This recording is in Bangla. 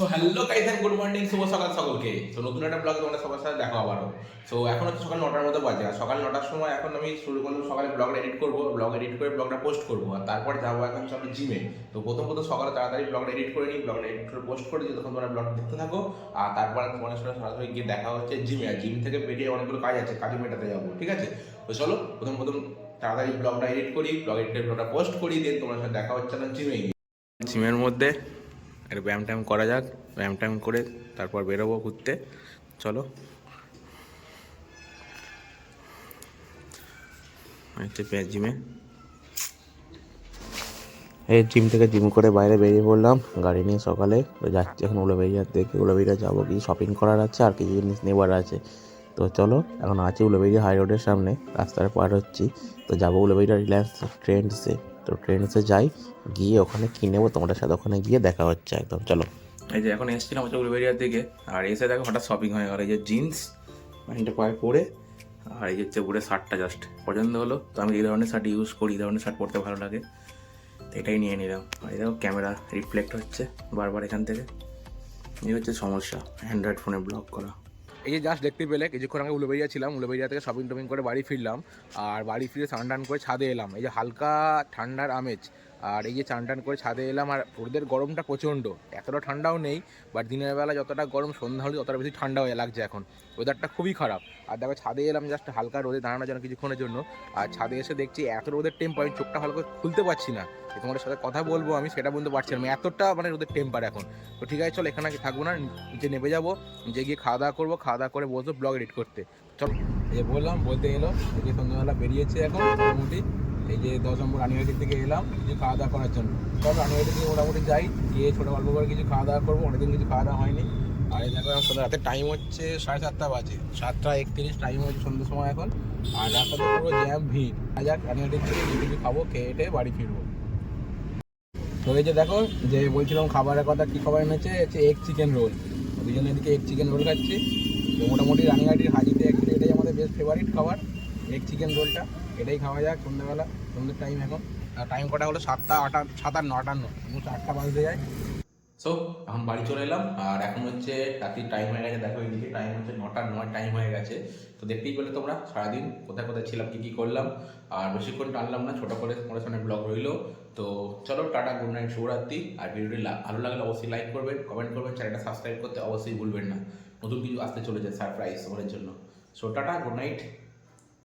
তো hello guys and good morning শুভ সকাল সকলকে। তো নতুন একটা ব্লগে তোমাদের সবার সাথে দেখা আবারও। সো এখন হচ্ছে সকাল নটার মতো বাজে। আর সকাল নটার সময় এখন আমি শুরু করলাম সকালে ব্লগ এডিট করব। ব্লগ এডিট করে ব্লগটা পোস্ট করব। আর তারপর যাব এখন চলো জিমে তো প্রথম প্রথম সকালে তাড়াতাড়ি ব্লগটা এডিট করে নিই। ব্লগটা এডিট করে পোস্ট করে দিই তখন তোমরা ব্লগটা দেখতে থাকো। আর তারপর তোমাদের সাথে সরাসরি গিয়ে দেখা হচ্ছে জিমে আর জিম থেকে বেরিয়ে অনেকগুলো কাজ আছে। কাজে মেটাতে যাব, ঠিক আছে? তো চলো, প্রথম প্রথম তাড়াতাড়ি ব্লগটা এডিট করি। ব্লগ এডিট করে ব্লগটা পোস্ট করি। দেন তোমার সাথে দেখা হচ্ছে না জিমে জিমের মধ্যে একটা ব্যায়াম ট্যায়াম করা যাক, ব্যায়াম ট্যায়াম করে তারপর বেরোবো ঘুরতে। চলো। জিমে। এই জিম থেকে জিম করে বাইরে বেরিয়ে পড়লাম, গাড়ি নিয়ে সকালে। তো যাচ্ছি এখন উলোবেরিয়ার থেকে উলোবেরিয়া যাব কিছু শপিং করার আছে, আর কিছু জিনিস নেবার আছে। তো চলো, এখন আছি উলোবেরিয়া হাই রোডের সামনে রাস্তাটা পার হচ্ছি। তো যাব উলোবেরিয়া রিলায়েন্স ট্রেন্ডসে তো ট্রেন্ডসে যাই, গিয়ে ওখানে কিনে নেব তোমাদের সাথে ওখানে গিয়ে দেখা হচ্ছে একদম, চলো। এই যে এখন এসেছিলাম হচ্ছে উলবেরিয়ার দিকে, আর এসে দেখো হঠাৎ শপিং হয়ে গেল, এই যে জিন্স প্যান্টটা পায়ে পরে আর এই হচ্ছে পুরো শার্টটা জাস্ট পছন্দ হলো, তো আমি এই ধরনের শার্ট ইউজ করি, এই ধরনের শার্ট পরতে ভালো লাগে, তো এটাই নিয়ে নিলাম। আর এই দেখো ক্যামেরা রিফ্লেক্ট হচ্ছে বারবার এখান থেকে, এই হচ্ছে সমস্যা অ্যান্ড্রয়েড ফোনে ব্লক করা। এই যে জাস্ট দেখতে পেলে, কিছুক্ষণ আগে উলুবেরিয়া ছিলাম, উলুবেরিয়া থেকে শপিং টপিং করে বাড়ি ফিরলাম, আর বাড়ি ফিরে স্নান টান করে ছাদে এলাম। এই যে হালকা ঠান্ডার আমেজ আর এই যে চান টান করে ছাদে এলাম আর রোদের গরমটা প্রচণ্ড। এতটা ঠান্ডাও নেই বাট দিনের বেলা যতটা গরম, সন্ধ্যা হলে ততটা বেশি ঠান্ডা হয়ে লাগছে এখন। ওয়েদারটা খুবই খারাপ। আর দেখো ছাদে এলাম জাস্ট হালকা রোদে দাঁড়ানোর জন্য কিছুক্ষণের জন্য। আর ছাদে এসে দেখছি এত রোদের টেম্পার আমি চোখটা ভালো করে খুলতে পারছি না। যে তোমাদের সাথে কথা বলব আমি, সেটা বলতে পারছি না। এতটা মানে রোদের টেম্পার এখন। তো ঠিক আছে, চলো এখানে থাকব না, নিচে নেমে যাব। নিচে গিয়ে খাওয়া দাওয়া করব, খাওয়া দাওয়া করে বসবো ব্লগ এডিট করতে। চলো, এই বললাম, বলতে এলো যে সন্ধ্যাবেলা বেরিয়েছে এখন, মোটামুটি। এই যে দশ নম্বর রানিবাড়ির থেকে এলাম, কিছু খাওয়া দাওয়া করার জন্য। সব রানিবাড়ি থেকে মোটামুটি যাই, গিয়ে ছোটো গল্প করে কিছু খাওয়া দাওয়া করব, অনেকদিন কিছু খাওয়া দাওয়া হয়নি। আর এই দেখো সন্ধ্যা রাতে টাইম হচ্ছে সাড়ে সাতটা বাজে। সাতটা একত্রিশ টাইম হচ্ছে সন্ধ্যের সময় এখন। আর রাস্তাতে পুরো জ্যাম ভিড়। যাক রানিবাড়ির থেকে কিছু খাব খেয়ে টেয়ে বাড়ি ফিরবো। তো এই যে দেখো, যে বলছিলাম খাবারের কথা, কী খাবার এনেছে? হচ্ছে এগ চিকেন রোল দুজনে এদিকে এগ চিকেন রোল খাচ্ছি। তো মোটামুটি রানিঘাটির হাজিতে এটাই আমাদের বেস্ট ফেভারিট খাবার এগ চিকেন রোলটা এটাই খাওয়া যাক সন্ধ্যাবেলা, সন্ধ্যের টাইম এখন। টাইম কটা হলো? সাতটা, আটা নটান্ন মোট আটটা বাজতে যায়। সো এখন বাড়ি চলে এলাম। আর এখন হচ্ছে রাত্রির টাইম হয়ে গেছে। দেখো এইদিকে টাইম হচ্ছে নটা, নয় টাইম হয়ে গেছে। তো দেখতেই পেলে তোমরা সারাদিন কোথায় কোথায় ছিলাম, কী কী করলাম। আর বেশিক্ষণ টানলাম না, ছোটো করে তোমাদের সামনে ব্লগ রইল। তো চলো, টাটা গুড নাইট শুভরাত্রি। আর ভিডিওটি ভালো লাগলে অবশ্যই লাইক করবেন কমেন্ট করবেন চ্যানেলটা সাবস্ক্রাইব করতে অবশ্যই ভুলবেন না। নতুন কিছু আসতে চলেছে সারপ্রাইজ তোমাদের জন্য। So tata good night